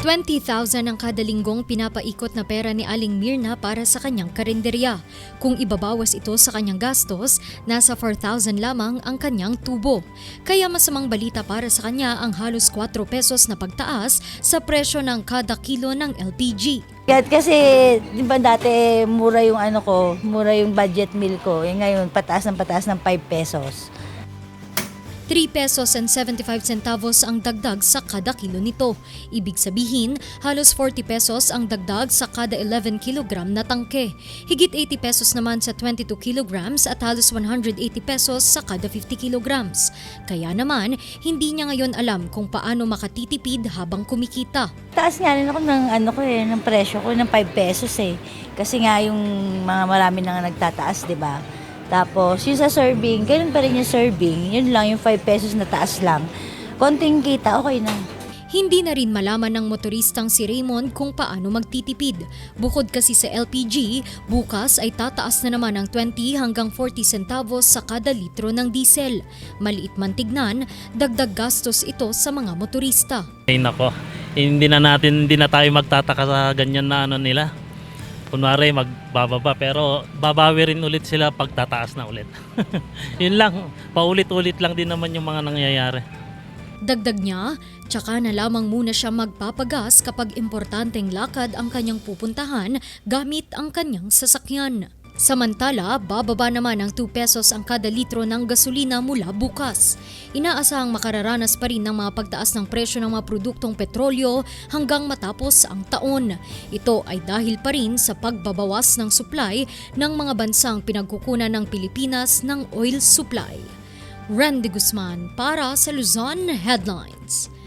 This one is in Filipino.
20,000 ang kada linggong pinapaikot na pera ni Aling Mirna para sa kanyang karinderya. Kung ibabawas ito sa kanyang gastos, nasa 4,000 lamang ang kanyang tubo. Kaya masamang balita para sa kanya ang halos 4 pesos na pagtaas sa presyo ng kada kilo ng LPG. Kasi, di ba dati mura yung ano ko, mura yung budget meal ko. Eh ngayon, pataas ng pataas ng 5 pesos. 3 pesos and 75 centavos ang dagdag sa kada kilo nito. Ibig sabihin, halos 40 pesos ang dagdag sa kada 11 kilogram na tangke. Higit 80 pesos naman sa 22 kilograms at halos 180 pesos sa kada 50 kilograms. Kaya naman, hindi niya ngayon alam kung paano makatitipid habang kumikita. Taas nga rin ako ng ano ko eh, ng presyo ko ng 5 pesos eh. Kasi nga yung mga marami na nga nagtataas, di ba? Tapos, yung sa serving, ganun pa rin yung serving. Yun lang, yung 5 pesos na taas lang. Konting kita, okay na. Hindi na rin malaman ng motoristang si Raymond kung paano magtitipid. Bukod kasi sa LPG, bukas ay tataas na naman ang 20 hanggang 40 centavos sa kada litro ng diesel. Maliit man tignan, dagdag gastos ito sa mga motorista. Ay nako, hindi na natin, hindi na tayo magtataka sa ganyan na ano nila. Kunwari magbababa pero babawi rin ulit sila pag tataas na ulit. Yun lang, paulit-ulit lang din naman yung mga nangyayari. Dagdag niya, tsaka na lamang muna siya magpapagas kapag importanteng lakad ang kanyang pupuntahan gamit ang kanyang sasakyan. Samantala, bababa naman ng 2 pesos ang kada litro ng gasolina mula bukas. Inaasahang makararanas pa rin ng mga pagtaas ng presyo ng mga produktong petrolyo hanggang matapos ang taon. Ito ay dahil pa rin sa pagbabawas ng supply ng mga bansang pinagkukunan ng Pilipinas ng oil supply. Randy Guzman para sa Luzon Headlines.